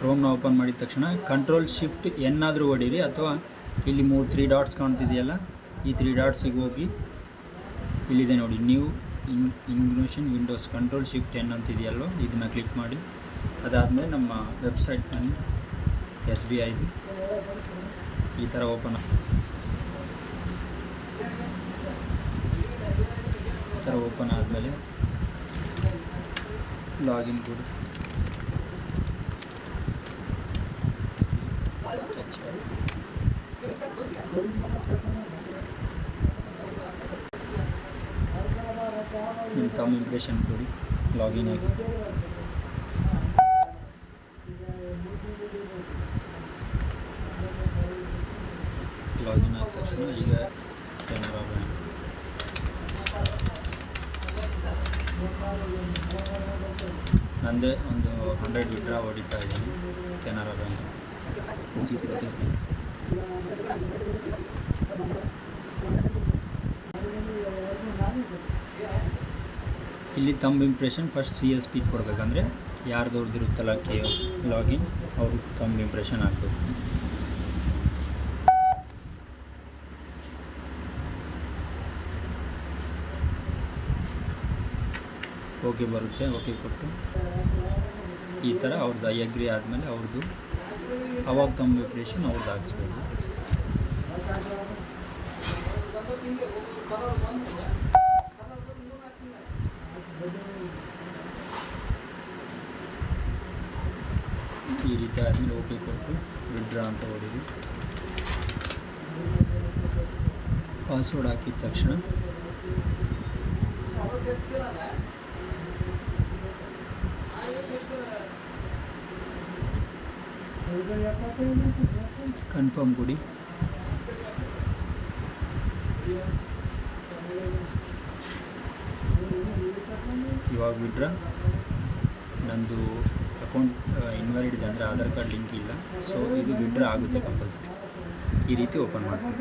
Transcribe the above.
ಕ್ರೋಮ್ನ open ಮಾಡಿದ ತಕ್ಷಣ control shift ಎನ್ನಾದರೂ ಹೊಡೀರಿ ಅಥವಾ ಇಲ್ಲಿ ಮೂರು ತ್ರೀ ಡಾಟ್ಸ್ ಕಾಣ್ತಿದೆಯಲ್ಲ, ಈ ತ್ರೀ ಡಾಟ್ಸಿಗೆ ಹೋಗಿ ಇಲ್ಲಿದೆ ನೋಡಿ new in incognito windows control shift N ಅಂತಿದೆಯಲ್ಲೋ, ಇದನ್ನು ಕ್ಲಿಕ್ ಮಾಡಿ. ಅದಾದಮೇಲೆ ನಮ್ಮ ವೆಬ್ಸೈಟ್ ಬನ್ನಿ ಎಸ್ ಬಿ ಐದು ಈ ಥರ ಓಪನ್ ಈ ಥರ ಓಪನ್ ಆದಮೇಲೆ ಲಾಗಿನ್ ಕೊಡಿ. ತಮ್ಮ ಇಂಪ್ರೆಷನ್ ಕೊಡಿ ಲಾಗಿನ್ ಆಗಿ ಲಾಗಿನ್ ಆದ ತಕ್ಷಣ ಈಗ ಕೆನರಾ ಬ್ಯಾಂಕ್ ನಂದೇ ಒಂದು ಹಂಡ್ರೆಡ್ ವಿಡ್ರಾ ಹೊಡಿತಾ ಇದ್ದೀನಿ ಕೆನರಾ ಬ್ಯಾಂಕ್ ಇಲ್ಲಿ ತಮ್ಮ impression first C S P ಕೊಡಬೇಕಂದ್ರೆ ಯಾರ್ದವ್ರದ್ದು ಇರುತ್ತಲ್ಲ ಕೆ ಲಾಗಿನ್ ಅವ್ರಿಗೆ ತಮ್ಮ ಇಂಪ್ರೆಷನ್ ಹಾಕ್ಬೇಕು ಓಕೆ ಬರುತ್ತೆ ಓಕೆ ಕೊಟ್ಟು. ಈ ಥರ ಅವ್ರದ್ದು ಐ ಅಗ್ರಿ ಆದಮೇಲೆ ಅವ್ರದ್ದು ಅವಾಗ ತಮ್ಮ ಇಂಪ್ರೆಷನ್ ಅವ್ರದ್ದು ಹಾಕ್ಸ್ಬೇಕು ಈ ರೀತಿ ಆದಮೇಲೆ ಓಕೆ ಕೊಟ್ಟು ವಿಡ್ರಾ ಅಂತ ಹೊಡೀರಿ ಪಾಸ್ವರ್ಡ್ ಹಾಕಿದ ತಕ್ಷಣ. ಕನ್ಫರ್ಮ್ ಕೊಡಿ. ಇವಾಗ ಬಿಟ್ರ? ನಂದು ಅಕೌಂಟ್ ಇನ್ವ್ಯಾಲಿಡ್ ಇದೆ ಅಂದರೆ ಆಧಾರ್ ಕಾರ್ಡ್ ಲಿಂಕ್ ಇಲ್ಲ. ಸೊ ಇದು ವಿಡ್ರಾ ಆಗುತ್ತೆ ಕಂಪಲ್ಸರಿ ಈ ರೀತಿ ಓಪನ್ ಮಾಡ್ತೀನಿ.